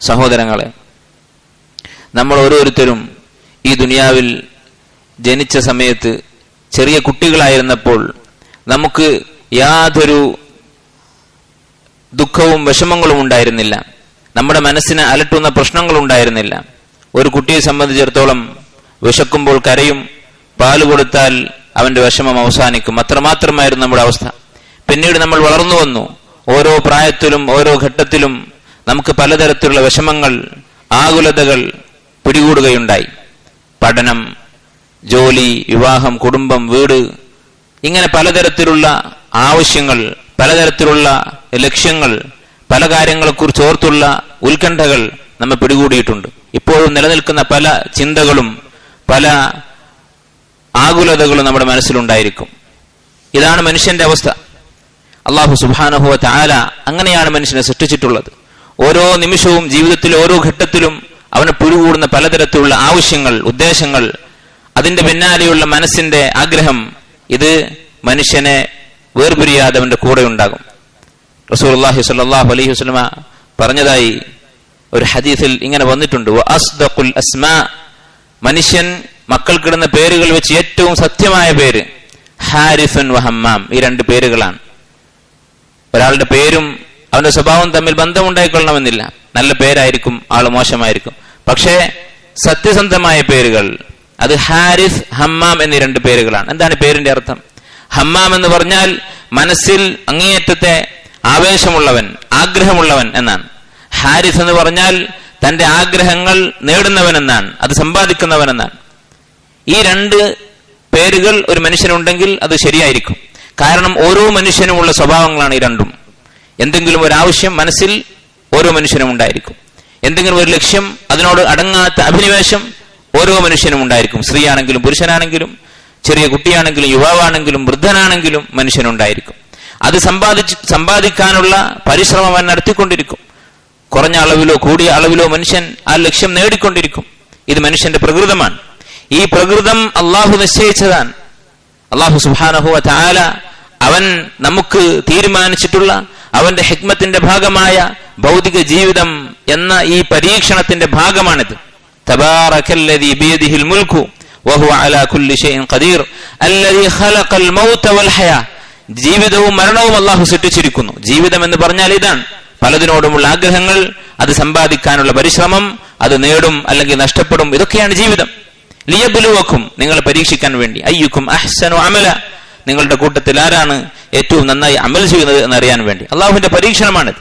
സഹോദരങ്ങളെ നമ്മൾ ഓരോരുത്തരും ഈ ദുനിയാവിൽ ജനിച്ച സമയത്ത് ചെറിയ കുട്ടികളായിരുന്നപ്പോൾ നമുക്ക് യാതൊരു ദുഃഖവും വിഷമങ്ങളും ഉണ്ടായിരുന്നില്ല. നമ്മുടെ മനസ്സിനെ അലട്ടുന്ന പ്രശ്നങ്ങളും ഉണ്ടായിരുന്നില്ല. ഒരു കുട്ടിയെ സംബന്ധിച്ചിടത്തോളം വിശക്കുമ്പോൾ കരയും പാൽ കൊടുത്താൽ അവന്റെ വിഷമം അവസാനിക്കും. അത്രമാത്രമായിരുന്നു നമ്മുടെ അവസ്ഥ. പിന്നീട് നമ്മൾ വളർന്നു വന്നു. ഓരോ പ്രായത്തിലും ഓരോ ഘട്ടത്തിലും നമുക്ക് പലതരത്തിലുള്ള വിഷമങ്ങൾ ആകുലതകൾ പിടികൂടുകയുണ്ടായി. പഠനം ജോലി വിവാഹം കുടുംബം വീട് ഇങ്ങനെ പലതരത്തിലുള്ള ആവശ്യങ്ങൾ പലതരത്തിലുള്ള ലക്ഷ്യങ്ങൾ പല കാര്യങ്ങളെക്കുറിച്ച് ഓർത്തുള്ള ഉത്കണ്ഠകൾ നമ്മെ പിടികൂടിയിട്ടുണ്ട്. ഇപ്പോഴും നിലനിൽക്കുന്ന പല ചിന്തകളും പല ആകുലതകളും നമ്മുടെ മനസ്സിലുണ്ടായിരിക്കും. ഇതാണ് മനുഷ്യന്റെ അവസ്ഥ. അള്ളാഹു സുബാനഹുവ താല അങ്ങനെയാണ് മനുഷ്യനെ സൃഷ്ടിച്ചിട്ടുള്ളത്. ഓരോ നിമിഷവും ജീവിതത്തിലെ ഓരോ ഘട്ടത്തിലും അവന് പുരുകൂടുന്ന പലതരത്തിലുള്ള ആവശ്യങ്ങൾ ഉദ്ദേശങ്ങൾ അതിന്റെ പിന്നാലെയുള്ള മനസ്സിന്റെ ആഗ്രഹം ഇത് മനുഷ്യനെ വേർപിരിയാതെ അവന്റെ കൂടെ ഉണ്ടാകും. റസൂൽ അള്ളാഹി അലൈഹി വസ്ലമ പറഞ്ഞതായി ഒരു ഹദീസിൽ ഇങ്ങനെ വന്നിട്ടുണ്ട്. "വ അസ്ദഖുൽ അസ്മാ മനുഷ്യൻ മക്കൾക്കിടുന്ന പേരുകൾ വെച്ച് ഏറ്റവും സത്യമായ പേര് ഹാരിഫൻ വഹമ്മാം. ഈ രണ്ട് പേരുകളാണ്. ഒരാളുടെ പേരും അവന്റെ സ്വഭാവം തമ്മിൽ ബന്ധമുണ്ടായിക്കൊള്ളണമെന്നില്ല. നല്ല പേരായിരിക്കും ആൾ മോശമായിരിക്കും. പക്ഷേ സത്യസന്ധമായ പേരുകൾ അത് ഹാരിസ് ഹമ്മാം എന്നീ രണ്ട് പേരുകളാണ്. എന്താണ് പേരിന്റെ അർത്ഥം? ഹമ്മാം എന്ന് പറഞ്ഞാൽ മനസ്സിൽ അങ്ങേയറ്റത്തെ ആവേശമുള്ളവൻ ആഗ്രഹമുള്ളവൻ എന്നാണ്. ഹാരിസ് എന്ന് പറഞ്ഞാൽ തന്റെ ആഗ്രഹങ്ങൾ നേടുന്നവൻ എന്നാണ് അത് സമ്പാദിക്കുന്നവൻ എന്നാണ്. ഈ രണ്ട് പേരുകൾ ഒരു മനുഷ്യനുണ്ടെങ്കിൽ അത് ശരിയായിരിക്കും. കാരണം ഓരോ മനുഷ്യനുമുള്ള സ്വഭാവങ്ങളാണ് ഈ രണ്ടും. എന്തെങ്കിലും ഒരു ആവശ്യം മനസ്സിൽ ഓരോ മനുഷ്യനും ഉണ്ടായിരിക്കും. എന്തെങ്കിലും ഒരു ലക്ഷ്യം അതിനോട് അടങ്ങാത്ത അഭിനിവേശം ഓരോ മനുഷ്യനും ഉണ്ടായിരിക്കും. സ്ത്രീയാണെങ്കിലും പുരുഷനാണെങ്കിലും ചെറിയ കുട്ടിയാണെങ്കിലും യുവാവാണെങ്കിലും വൃദ്ധനാണെങ്കിലും മനുഷ്യനുണ്ടായിരിക്കും. അത് സമ്പാദിച്ച് സമ്പാദിക്കാനുള്ള പരിശ്രമം അവൻ നടത്തിക്കൊണ്ടിരിക്കും. കുറഞ്ഞ അളവിലോ കൂടിയ അളവിലോ മനുഷ്യൻ ആ ലക്ഷ്യം നേടിക്കൊണ്ടിരിക്കും. ഇത് മനുഷ്യന്റെ പ്രകൃതമാണ്. ഈ പ്രകൃതം അള്ളാഹു നിശ്ചയിച്ചതാണ്. അള്ളാഹു സുബാനഹുവ താല അവൻ നമുക്ക് തീരുമാനിച്ചിട്ടുള്ള അവന്റെ ഹിക്മത്തിന്റെ ഭാഗമായ ഭൗതിക ജീവിതം എന്ന ഈ പരീക്ഷണത്തിന്റെ ഭാഗമാണിത്. ബിയദിഹിൽ വഹുവ അലാ കുല്ലി ഖദീർ. ഖലഖൽ മൗത വൽ ഹയാ. ജീവിതവും മരണവും അള്ളാഹു സൃഷ്ടിച്ചിരിക്കുന്നു. ജീവിതം എന്ന് പറഞ്ഞാൽ ഇതാണ്. പലതിനോടുമുള്ള ആഗ്രഹങ്ങൾ അത് സമ്പാദിക്കാനുള്ള പരിശ്രമം അത് നേടും അല്ലെങ്കിൽ നഷ്ടപ്പെടും ഇതൊക്കെയാണ് ജീവിതം. ലിയബുലുവക്കും നിങ്ങളെ പരീക്ഷിക്കാൻ വേണ്ടി. അയ്യുക്കും അഹ്സനു അമല. നിങ്ങളുടെ കൂട്ടത്തിൽ ആരാണ് ഏറ്റവും നന്നായി അമൽ ചെയ്യുന്നത് എന്നറിയാൻ വേണ്ടി. അള്ളാഹുവിന്റെ പരീക്ഷണമാണിത്.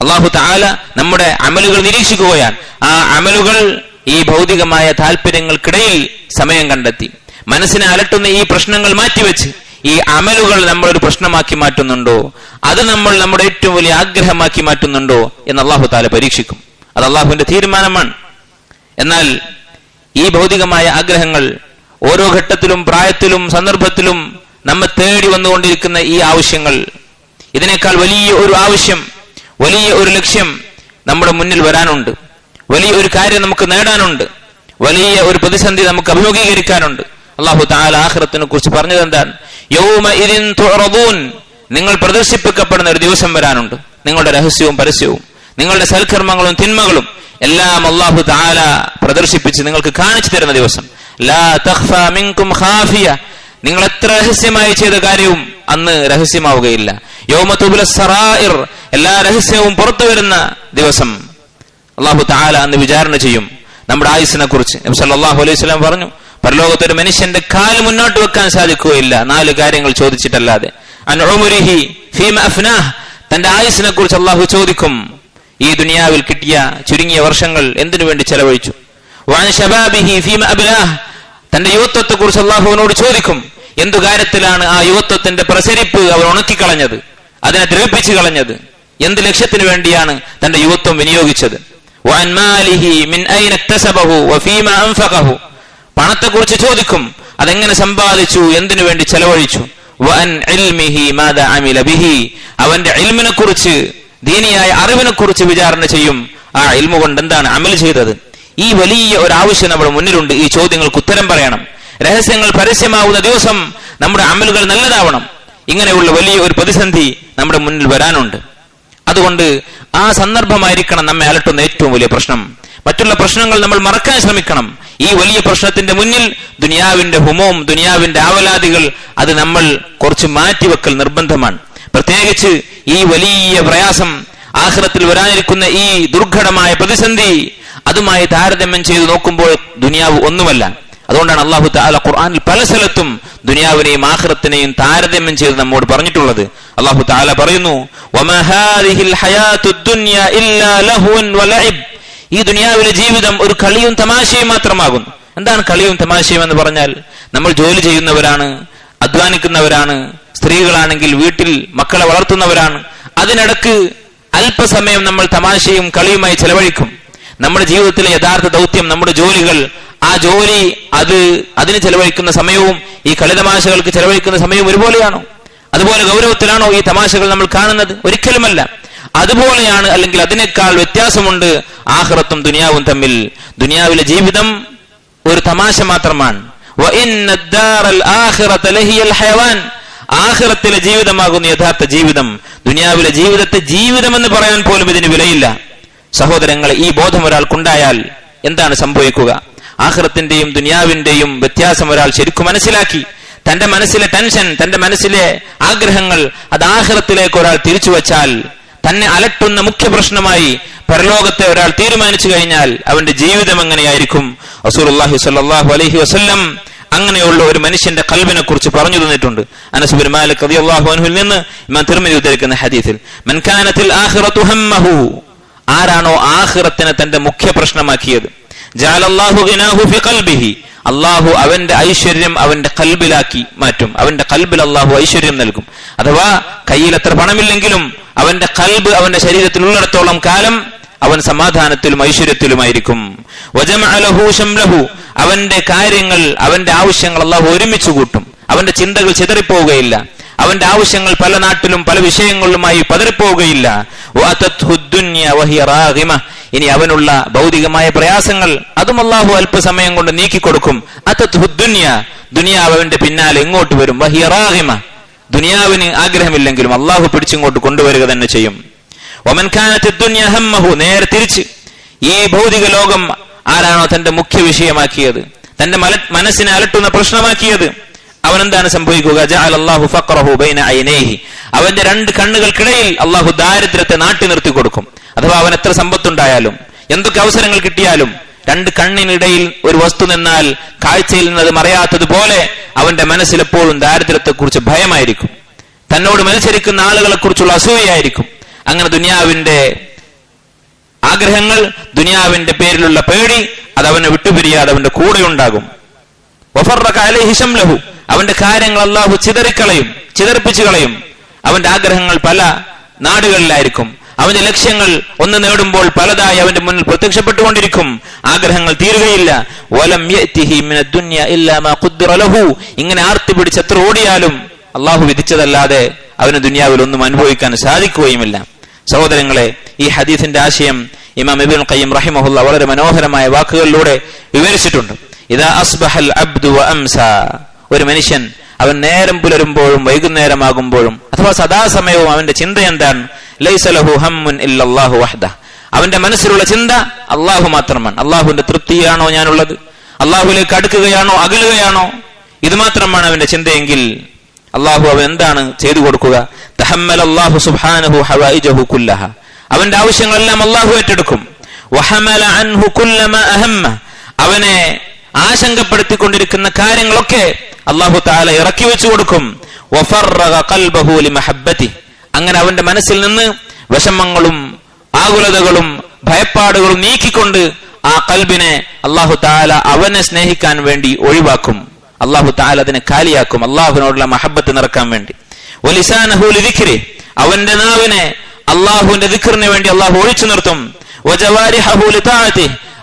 അള്ളാഹു താല നമ്മുടെ അമലുകൾ നിരീക്ഷിക്കുകയാണ്. ആ അമലുകൾ ഈ ഭൗതികമായ താല്പര്യങ്ങൾക്കിടയിൽ സമയം കണ്ടെത്തി. മനസ്സിനെ അലട്ടുന്ന ഈ പ്രശ്നങ്ങൾ മാറ്റിവെച്ച് ഈ അമലുകൾ നമ്മൾ ഒരു പ്രശ്നമാക്കി മാറ്റുന്നുണ്ടോ? അത് നമ്മൾ നമ്മുടെ ഏറ്റവും വലിയ ആഗ്രഹമാക്കി മാറ്റുന്നുണ്ടോ എന്ന് അള്ളാഹു താല പരീക്ഷിക്കും. അത് അള്ളാഹുവിന്റെ തീരുമാനമാണ്. എന്നാൽ ഈ ഭൗതികമായ ആഗ്രഹങ്ങൾ ഓരോ ഘട്ടത്തിലും പ്രായത്തിലും സന്ദർഭത്തിലും നമ്മെ തേടി വന്നുകൊണ്ടിരിക്കുന്ന ഈ ആവശ്യങ്ങൾ. ഇതിനേക്കാൾ വലിയ ഒരു ആവശ്യം വലിയ ഒരു ലക്ഷ്യം നമ്മുടെ മുന്നിൽ വരാനുണ്ട്. വലിയ ഒരു കാര്യം നമുക്ക് നേടാനുണ്ട്. വലിയ ഒരു പ്രതിസന്ധി നമുക്ക് അഭിമുഖീകരിക്കാനുണ്ട്. അള്ളാഹു താല ആഹ്റത്തിനെ കുറിച്ച് പറഞ്ഞത് എന്താണ് യൗമ ഇതിൻ നിങ്ങൾ പ്രദർശിപ്പിക്കപ്പെടുന്ന ഒരു ദിവസം വരാനുണ്ട്. നിങ്ങളുടെ രഹസ്യവും പരസ്യവും നിങ്ങളുടെ സൽക്കർമ്മങ്ങളും തിന്മകളും എല്ലാം അള്ളാഹു താല പ്രദർശിപ്പിച്ച് നിങ്ങൾക്ക് കാണിച്ചു തരുന്ന ദിവസം. നിങ്ങൾ എത്ര രഹസ്യമായി ചെയ്ത കാര്യവും അന്ന് രഹസ്യമാവുകയില്ല. യോമത്തുബുല സറായിർ എല്ലാ രഹസ്യവും പുറത്തു വരുന്ന ദിവസം. അള്ളാഹു താല അന്ന് വിചാരണ ചെയ്യും. നമ്മുടെ ആയുസിനെ കുറിച്ച് അള്ളാഹു അലൈഹി സ്വലാം പറഞ്ഞു പരലോകത്ത് ഒരു മനുഷ്യന്റെ കാൽ മുന്നോട്ട് വെക്കാൻ സാധിക്കുകയില്ല. നാല് കാര്യങ്ങൾ ചോദിച്ചിട്ടല്ലാതെ. അഫ്നാഹ്. തന്റെ ആയുസിനെ കുറിച്ച് അള്ളാഹു ചോദിക്കും. ഈ ദുനിയാവിൽ കിട്ടിയ ചുരുങ്ങിയ വർഷങ്ങൾ എന്തിനു വേണ്ടി ചെലവഴിച്ചു? ഷബാബിഹി തന്റെ യുവത്വത്തെ കുറിച്ച് അള്ളാഹുവിനോട് ചോദിക്കും എന്തു കാര്യത്തിലാണ് ആ യുവത്വത്തിന്റെ പ്രസരിപ്പ് അവർ ഉണക്കിക്കളഞ്ഞത്? അതിനെ ദ്രവിപ്പിച്ചു കളഞ്ഞത്? എന്ത് ലക്ഷ്യത്തിന് വേണ്ടിയാണ് തന്റെ യുവത്വം വിനിയോഗിച്ചത്? പണത്തെക്കുറിച്ച് ചോദിക്കും അതെങ്ങനെ സമ്പാദിച്ചു? എന്തിനു വേണ്ടി ചെലവഴിച്ചു? അവന്റെ ഇൽമിനെ കുറിച്ച് ദീനിയായ അറിവിനെ കുറിച്ച് വിചാരണ ചെയ്യും. ആ ഇൽമു കൊണ്ട് എന്താണ് അമൽ ചെയ്തത്? ഈ വലിയ ഒരു ആവശ്യം നമ്മുടെ മുന്നിലുണ്ട്. ഈ ചോദ്യങ്ങൾക്ക് ഉത്തരം പറയണം. രഹസ്യങ്ങൾ പരസ്യമാവുന്ന ദിവസം നമ്മുടെ അമലുകൾ നല്ലതാവണം. ഇങ്ങനെയുള്ള വലിയ ഒരു പ്രതിസന്ധി നമ്മുടെ മുന്നിൽ വരാനുണ്ട്. അതുകൊണ്ട് ആ സന്ദർഭമായിരിക്കണം നമ്മെ അലട്ടുന്ന ഏറ്റവും വലിയ പ്രശ്നം. മറ്റുള്ള പ്രശ്നങ്ങൾ നമ്മൾ മറക്കാൻ ശ്രമിക്കണം. ഈ വലിയ പ്രശ്നത്തിന്റെ മുന്നിൽ ദുനിയാവിന്റെ ഹുമവും ദുനിയാവിന്റെ ആവലാദികൾ അത് നമ്മൾ കുറച്ച് മാറ്റിവെക്കൽ നിർബന്ധമാണ്. പ്രത്യേകിച്ച് ഈ വലിയ പ്രയാസം ആഹ്റത്തിൽ വരാനിരിക്കുന്ന ഈ ദുർഘടമായ പ്രതിസന്ധി അതുമായി താരതമ്യം ചെയ്ത് നോക്കുമ്പോൾ ദുനിയാവ് ഒന്നുമല്ല. അതുകൊണ്ടാണ് അള്ളാഹു താല ഖുർആാനിൽ പല സ്ഥലത്തും ദുനിയാവിനെയും ആഹ്റത്തിനെയും താരതമ്യം ചെയ്ത് നമ്മോട് പറഞ്ഞിട്ടുള്ളത്. അള്ളാഹു താല പറയുന്നു. ഈ ദുനിയാവിലെ ജീവിതം ഒരു കളിയും തമാശയും മാത്രമാകുന്നു. എന്താണ് കളിയും തമാശയും എന്ന് പറഞ്ഞാൽ? നമ്മൾ ജോലി ചെയ്യുന്നവരാണ് അധ്വാനിക്കുന്നവരാണ് സ്ത്രീകളാണെങ്കിൽ വീട്ടിൽ മക്കളെ വളർത്തുന്നവരാണ്. അതിനിടക്ക് അല്പസമയം നമ്മൾ തമാശയും കളിയുമായി ചെലവഴിക്കും. നമ്മുടെ ജീവിതത്തിലെ യഥാർത്ഥ ദൗത്യം നമ്മുടെ ജോലികൾ ആ ജോലി അത് അതിന് ചെലവഴിക്കുന്ന സമയവും ഈ കളിതമാശകൾക്ക് ചെലവഴിക്കുന്ന സമയവും ഒരുപോലെയാണോ? അതുപോലെ ഗൗരവത്തിലാണോ ഈ തമാശകൾ നമ്മൾ കാണുന്നത്? ഒരിക്കലുമല്ല. അതുപോലെയാണ് അല്ലെങ്കിൽ അതിനേക്കാൾ വ്യത്യാസമുണ്ട് ആഹ്റത്തും ദുനിയാവും തമ്മിൽ. ദുനിയാവിലെ ജീവിതം ഒരു തമാശ മാത്രമാണ്. ആഹ്റത്തിലെ ജീവിതമാകുന്ന യഥാർത്ഥ ജീവിതം. ദുനിയാവിലെ ജീവിതത്തെ ജീവിതമെന്ന് പറയാൻ പോലും ഇതിന് വിലയില്ല. സഹോദരങ്ങളെ ഈ ബോധം ഒരാൾക്കുണ്ടായാൽ എന്താണ് സംഭവിക്കുക? ആഹ്റത്തിന്റെയും ദുനിയാവിന്റെയും വ്യത്യാസം ഒരാൾ ശരിക്കും മനസ്സിലാക്കി. തന്റെ മനസ്സിലെ ടെൻഷൻ തന്റെ മനസ്സിലെ ആഗ്രഹങ്ങൾ അത് ആഹ്റത്തിലേക്ക് ഒരാൾ തിരിച്ചു വച്ചാൽ തന്നെ അലട്ടുന്ന മുഖ്യ പ്രശ്നമായി പരലോകത്തെ ഒരാൾ തീരുമാനിച്ചു കഴിഞ്ഞാൽ അവന്റെ ജീവിതം എങ്ങനെയായിരിക്കും? റസൂലുള്ളാഹി സ്വല്ലല്ലാഹു അലഹി വസ്ല്ലം അങ്ങനെയുള്ള ഒരു മനുഷ്യന്റെ കൽബിനെ കുറിച്ച് പറഞ്ഞു തന്നിട്ടുണ്ട്. അനസ് ബിൻ മാലിക് റളിയല്ലാഹു അൻഹുവിൽ നിന്ന് ഇമാം തിർമിദി ഉദ്ധരിക്കുന്ന ഹദീസിൽ മൻകാനത്തിൽ ആഖിറതു ഹമ്മഹു ആരാണോ ആഹ്റത്തിനെ തന്റെ മുഖ്യ പ്രശ്നമാക്കിയത്? അള്ളാഹു അവന്റെ ഐശ്വര്യം അവന്റെ കൽബിലാക്കി മാറ്റും. അവന്റെ കൽബിൽ അള്ളാഹു ഐശ്വര്യം നൽകും. അഥവാ കയ്യിൽ എത്ര പണമില്ലെങ്കിലും അവന്റെ കൽബ് അവന്റെ ശരീരത്തിൽ ഉള്ളിടത്തോളം കാലം അവൻ സമാധാനത്തിലും ഐശ്വര്യത്തിലുമായിരിക്കും. അവന്റെ കാര്യങ്ങൾ അവന്റെ ആവശ്യങ്ങൾ അള്ളാഹു ഒരുമിച്ച് കൂട്ടും. അവന്റെ ചിന്തകൾ ചിതറിപ്പോവുകയില്ല. അവന്റെ ആവശ്യങ്ങൾ പല നാട്ടിലും പല വിഷയങ്ങളിലുമായി വഹിയ ഇനി അവനുള്ള ഭൗതികമായ പ്രയാസങ്ങൾ അതും അള്ളാഹു അല്പസമയം കൊണ്ട് നീക്കിക്കൊടുക്കും. അതത് ഹുദ്ദുന്യ ദുനിയാവ് അവന്റെ പിന്നാലെ എങ്ങോട്ട് വരും. വഹിയറാഹിമ ദുനിയാവിന് ആഗ്രഹമില്ലെങ്കിലും അള്ളാഹു പിടിച്ചിങ്ങോട്ട് കൊണ്ടുവരിക തന്നെ ചെയ്യും. ഒമൻ ഖാനത്ത് ഹമ്മഹു. നേരെ തിരിച്ച് ഈ ഭൗതിക ലോകം ആരാണോ തന്റെ മുഖ്യ വിഷയമാക്കിയത്? തന്റെ മനസ്സിനെ അലട്ടുന്ന പ്രശ്നമാക്കിയത്? അവൻ എന്താണ് സംഭവിക്കുക അവന്റെ രണ്ട് കണ്ണുകൾക്കിടയിൽ അള്ളാഹു ദാരിദ്ര്യത്തെ നാട്ടി നിർത്തി കൊടുക്കും. അഥവാ അവൻ എത്ര സമ്പത്തുണ്ടായാലും എന്തൊക്കെ അവസരങ്ങൾ കിട്ടിയാലും രണ്ട് കണ്ണിനിടയിൽ ഒരു വസ്തു നിന്നാൽ കാഴ്ചയിൽ നിന്നത് മറയാത്തതുപോലെ അവന്റെ മനസ്സിൽ എപ്പോഴും ദാരിദ്ര്യത്തെക്കുറിച്ച് ഭയമായിരിക്കും. തന്നോട് മത്സരിക്കുന്ന ആളുകളെ കുറിച്ചുള്ള അസൂയായിരിക്കും അങ്ങനെ ദുനിയാവിന്റെ ആഗ്രഹങ്ങൾ ദുനിയാവിന്റെ പേരിലുള്ള പേടി അത് അവനെ വിട്ടുപിരിയാതെ അവന്റെ കൂടെ ഉണ്ടാകും. അവന്റെ കാര്യങ്ങൾ അള്ളാഹു ചിതറിക്കളയും ചിതറിപ്പിച്ചു കളയും. അവന്റെ ആഗ്രഹങ്ങൾ പല നാടുകളിലായിരിക്കും. അവന്റെ ലക്ഷ്യങ്ങൾ ഒന്ന് നേടുമ്പോൾ പലതായി അവന്റെ മുന്നിൽ പ്രത്യക്ഷപ്പെട്ടുകൊണ്ടിരിക്കും. ആഗ്രഹങ്ങൾ തീരുകയില്ല. വലം ഇങ്ങനെ ആർത്തി പിടിച്ച് എത്ര ഓടിയാലും അള്ളാഹു വിധിച്ചതല്ലാതെ അവന് ദുനിയാവിൽ ഒന്നും അനുഭവിക്കാൻ സാധിക്കുകയുമില്ല. സഹോദരങ്ങളെ ഈ ഹദീസിന്റെ ആശയം ഇമാം ഇബിൻ ഖയ്യിം റഹിമഹുല്ല വളരെ മനോഹരമായ വാക്കുകളിലൂടെ വിവരിച്ചിട്ടുണ്ട്. ഇതാ അസ്ബഹൽ അബ്ദു അംസ. ഒരു മനുഷ്യൻ അവൻ നേരം പുലരുമ്പോഴും വൈകുന്നേരമാകുമ്പോഴും അഥവാ സദാസമയവും അവന്റെ ചിന്ത എന്താണ്? ലൈസലഹു ഹമ്മുൻ അവന്റെ മനസ്സിലുള്ള ചിന്ത അള്ളാഹു മാത്രമാണ്. അള്ളാഹുവിന്റെ തൃപ്തിയാണോ ഞാനുള്ളത്? അള്ളാഹുലേക്ക് അടുക്കുകയാണോ അകലുകയാണോ? ഇത് മാത്രമാണ് അവന്റെ ചിന്തയെങ്കിൽ അള്ളാഹു അവൻ എന്താണ് ചെയ്തു കൊടുക്കുക? കുല്ലഹ. അവന്റെ ആവശ്യങ്ങളെല്ലാം അള്ളാഹു ഏറ്റെടുക്കും. വഹമല അൻഹു അവനെ ആശങ്കപ്പെടുത്തിക്കൊണ്ടിരിക്കുന്ന കാര്യങ്ങളൊക്കെ അള്ളാഹു താല ഇറക്കി വെച്ചു കൊടുക്കും. അങ്ങനെ അവന്റെ മനസ്സിൽ നിന്ന് വിഷമങ്ങളും ആകുലതകളും ഭയപ്പാടുകളും നീക്കിക്കൊണ്ട് ആ കൽബിനെ അള്ളാഹു താല അവനെ സ്നേഹിക്കാൻ വേണ്ടി ഒഴിവാക്കും. അള്ളാഹു താല അതിനെ കാലിയാക്കും. അള്ളാഹുവിനോടുള്ള മഹബത്ത് നിറക്കാൻ വേണ്ടി. ഒലിസാനഹു ലിദിക്രി അവന്റെ നാവിനെ അള്ളാഹുവിന്റെ ദിഖറിന് വേണ്ടി അള്ളാഹു ഒഴിച്ചു നിർത്തും.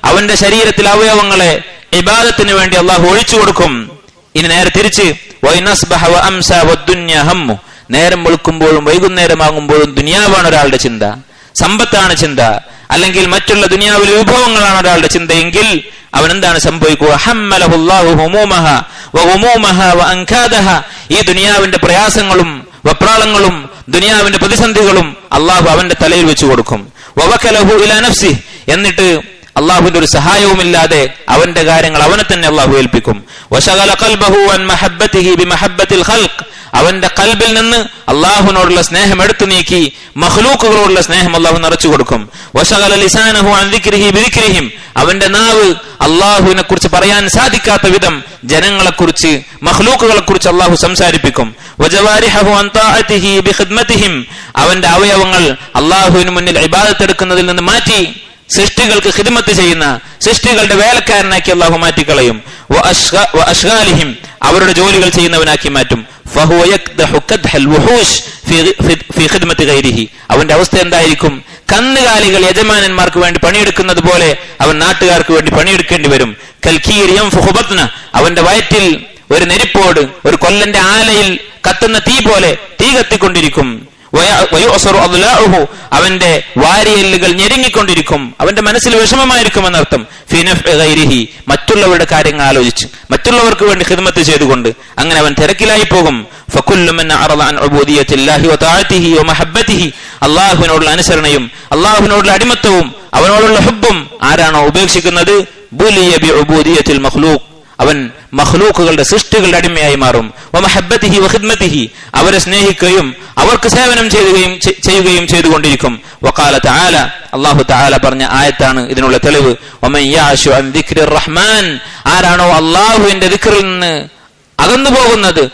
അവന്റെ ശരീരത്തിലെ അവയവങ്ങളെ ഇബാദത്തിന് വേണ്ടി അള്ളാഹു ഒഴിച്ചു കൊടുക്കും. ഇനി നേരെ തിരിച്ച് നേരം വെളുക്കുമ്പോഴും വൈകുന്നേരമാകുമ്പോഴും ദുനിയാവാണ് ഒരാളുടെ ചിന്ത. സമ്പത്താണ് ചിന്ത. അല്ലെങ്കിൽ മറ്റുള്ള ദുനിയാവിലെ വിഭവങ്ങളാണ് ഒരാളുടെ ചിന്തയെങ്കിൽ അവൻ എന്താണ് സംഭവിക്കുക? ഈ ദുനിയാവിന്റെ പ്രയാസങ്ങളും വപ്രാളങ്ങളും ദുനിയാവിന്റെ പ്രതിസന്ധികളും അള്ളാഹു അവന്റെ തലയിൽ വെച്ചു കൊടുക്കും. എന്നിട്ട് അള്ളാഹുവിന്റെ ഒരു സഹായവുമില്ലാതെ അവന്റെ കാര്യങ്ങൾ അവനെ തന്നെ അള്ളാഹു ഏൽപ്പിക്കും. അവന്റെ കൽബിൽ നിന്ന് അള്ളാഹുവിനോടുള്ള സ്നേഹം എടുത്തു നീക്കി മഹ്ലൂക്കുകളോടുള്ള സ്നേഹം അള്ളാഹു നിറച്ചു കൊടുക്കും. അവന്റെ നാവ് അള്ളാഹുവിനെ കുറിച്ച് പറയാൻ സാധിക്കാത്ത വിധം ജനങ്ങളെ കുറിച്ച് മഹ്ലൂക്കുകളെ കുറിച്ച് അള്ളാഹു സംസാരിപ്പിക്കും അവന്റെ അവയവങ്ങൾ അള്ളാഹുവിന് മുന്നിൽ ഇബാദത്തെടുക്കുന്നതിൽ നിന്ന് മാറ്റി സൃഷ്ടികൾക്ക് ഹിദ്മത്ത് ചെയ്യുന്ന സൃഷ്ടികളുടെ വേലക്കാരനാക്കി അള്ളാഹു മാറ്റിക്കളയും. അവരുടെ ജോലികൾ ചെയ്യുന്നവനാക്കി മാറ്റും. അവന്റെ അവസ്ഥ എന്തായിരിക്കും? കന്നുകാലികൾ യജമാനന്മാർക്ക് വേണ്ടി പണിയെടുക്കുന്നത് പോലെ അവൻ നാട്ടുകാർക്ക് വേണ്ടി പണിയെടുക്കേണ്ടി വരും. കൽക്കീരിയം അവന്റെ വയറ്റിൽ ഒരു നെരിപ്പോട് ഒരു കൊല്ലന്റെ ആലയിൽ കത്തുന്ന തീ പോലെ തീ കത്തിക്കൊണ്ടിരിക്കും. അവന്റെ വാരിയല്ലുകൾ ഞെരുങ്ങിക്കൊണ്ടിരിക്കും. അവന്റെ മനസ്സിൽ വിഷമമായിരിക്കും എന്നർത്ഥം ഫിനഫ് ഗൈരിഹി. മറ്റുള്ളവരുടെ കാര്യങ്ങൾ ആലോചിച്ച്. മറ്റുള്ളവർക്ക് വേണ്ടി ഹിദ്മത്ത് ചെയ്തുകൊണ്ട് അങ്ങനെ അവൻ തിരക്കിലായി പോകും. അള്ളാഹുവിനോടുള്ള അനുസരണയും അള്ളാഹുവിനോടുള്ള അടിമത്തവും അവനോടുള്ള ഹുബും ആരാണോ ഉപേക്ഷിക്കുന്നത്? ബുലിയ ബി ഉബൂദിയത്തിൽ അവൻ മഹ്ലൂക്കുകളുടെ സൃഷ്ടികളുടെ അടിമയായി മാറും. അവരെ സ്നേഹിക്കുകയും അവർക്ക് സേവനം ചെയ്യുകയും ചെയ്യുകയും ചെയ്തുകൊണ്ടിരിക്കും. വഖാല തആല അല്ലാഹു തആല പറഞ്ഞ ആയത്താണ് ഇതിനുള്ള തെളിവ്. റഹ്മാൻ ആരാണോ അള്ളാഹുവിന്റെ ദിക്റിൽ നിന്ന് അകന്നു പോകുന്നത്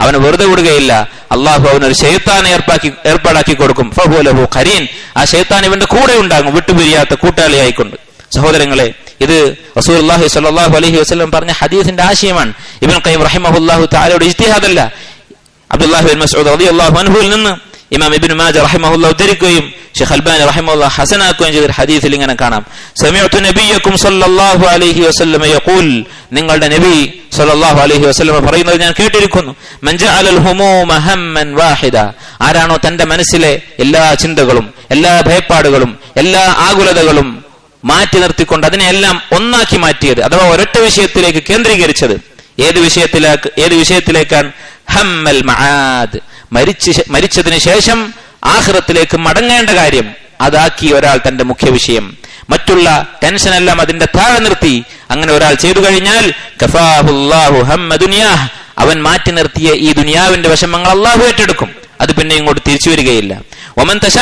അവന് വെറുതെ വിടുകയില്ല. അള്ളാഹു ഒരു ശൈത്താനെ ഏർപ്പാക്കി ഏർപ്പാടാക്കി കൊടുക്കും. ഫഹുലഹു ഖരീൻ. ആ ശൈത്താൻ ഇവന്റെ കൂടെ ഉണ്ടാകും വിട്ടുപിരിയാത്ത കൂട്ടാളിയായിക്കൊണ്ട്. സഹോദരങ്ങളെ ഇത് റസൂലുള്ളാഹി സ്വല്ലല്ലാഹു അലൈഹി വസല്ലം പറഞ്ഞ ഹദീസിന്റെ ആശയമാണ്. ഇബ്നു കൈം റഹിമഹുല്ലാഹു തആലയുടെ ഇജ്തിഹാദല്ല. അബ്ദുല്ലാഹി മസൂദ് മസ്ഊദ് റളിയല്ലാഹു അൻഹുവിൽ നിന്ന് ഇമാം ഇബ്നു മാജ റഹിമഹുല്ലാഹു ഉദ്ധരിക്കുകയും ഷെഖ് അൽബാൻ റഹിമഹുല്ലാഹ് ഹസനാക്കുകയും ചെയ്ത ഹദീസിൽ ഇങ്ങനെ കാണാം. സമിഅതു നബിയക്കും സല്ലല്ലാഹു അലൈഹി വസല്ലം യഖൂൽ. നിങ്ങളുടെ നബി സല്ലല്ലാഹു അലൈഹി വസല്ലം പറയുന്നത് ഞാൻ കേട്ടിരിക്കുന്നു. മൻ ജഅലൽ ഹുമൂമ ഹമ്മൻ വാഹിദ. ആരാണോ തന്റെ മനസ്സിലെ എല്ലാ ചിന്തകളും എല്ലാ ഭയപ്പാടുകളും എല്ലാ ആകുലതകളും മാറ്റി നിർത്തിക്കൊണ്ട് അതിനെല്ലാം ഒന്നാക്കി മാറ്റിയത് അഥവാ ഒരൊറ്റ വിഷയത്തിലേക്ക് കേന്ദ്രീകരിച്ചത്. ഏത് വിഷയത്തിലേക്ക് ഏത് വിഷയത്തിലേക്കാണ്? ഹമ്മൽ മആദ്. മരിച്ച മരിച്ചതിന് ശേഷം ആഹ്റത്തിലേക്ക് മടങ്ങേണ്ട കാര്യം അതാക്കി ഒരാൾ തന്റെ മുഖ്യ വിഷയം. മറ്റുള്ള ടെൻഷൻ എല്ലാം അതിന്റെ താഴെ നിർത്തി. അങ്ങനെ ഒരാൾ ചെയ്തു കഴിഞ്ഞാൽ അവൻ മാറ്റി നിർത്തിയ ഈ ദുനിയാവിന്റെ വിഷമങ്ങൾ അള്ളാഹു ഏറ്റെടുക്കും. അത് പിന്നെ ഇങ്ങോട്ട് തിരിച്ചു വരികയില്ല. ഒമൻ തശ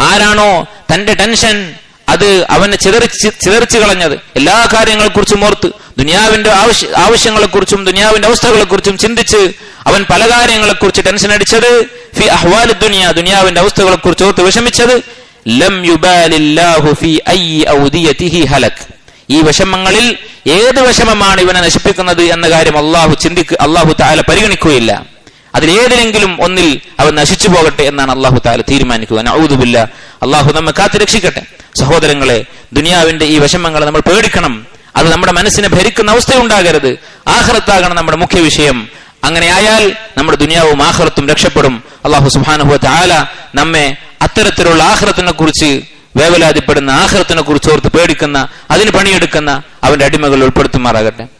ആരാണോ തന്റെ ടെൻഷൻ അത് അവനെ ചിതറിച്ച് ചിതറിച്ചു കളഞ്ഞത്. എല്ലാ കാര്യങ്ങളെക്കുറിച്ചും ഓർത്ത് ദുനിയാവിന്റെ ആവശ്യ ആവശ്യങ്ങളെക്കുറിച്ചും ദുനിയാവിന്റെ അവസ്ഥകളെക്കുറിച്ചും ചിന്തിച്ച് അവൻ പല കാര്യങ്ങളെക്കുറിച്ച് ടെൻഷൻ അടിച്ചത് ഫി അഹ്വാലി ദുനിയ ദുനിയാവിന്റെ അവസ്ഥകളെക്കുറിച്ച് ഓർത്ത് വിഷമിച്ചത് ലം യുബാലില്ലാഹു ഫി ഔദിയതിഹി ഹലക്. ഈ വിഷമങ്ങളിൽ ഏത് വിഷമമാണ് ഇവനെ നശിപ്പിക്കുന്നത് എന്ന കാര്യം അള്ളാഹു ചിന്തിക്ക് അള്ളാഹു താല പരിഗണിക്കുകയില്ല. അതിലേതിലെങ്കിലും ഒന്നിൽ അവൻ നശിച്ചു പോകട്ടെ എന്നാണ് അള്ളാഹു താല തീരുമാനിക്കുക. ഔദുബില്ല അള്ളാഹു നമ്മെ കാത്തു രക്ഷിക്കട്ടെ സഹോദരങ്ങളെ ദുനിയാവിന്റെ ഈ വിഷമങ്ങളെ നമ്മൾ പേടിക്കണം. അത് നമ്മുടെ മനസ്സിനെ ഭരിക്കുന്ന അവസ്ഥയുണ്ടാകരുത്. ആഹ്റത്താകണം നമ്മുടെ മുഖ്യ വിഷയം. അങ്ങനെയായാൽ നമ്മുടെ ദുനിയാവും ആഹ്റത്തും രക്ഷപ്പെടും. അള്ളാഹു സുബാനുഭവ താല നമ്മെ അത്തരത്തിലുള്ള ആഹ്റത്തിനെ കുറിച്ച് വേവലാതിപ്പെടുന്ന ആഹ്റത്തിനെ കുറിച്ച് ഓർത്ത് പേടിക്കുന്ന അതിന് പണിയെടുക്കുന്ന അവന്റെ അടിമകൾ ഉൾപ്പെടുത്തുമാറാകട്ടെ.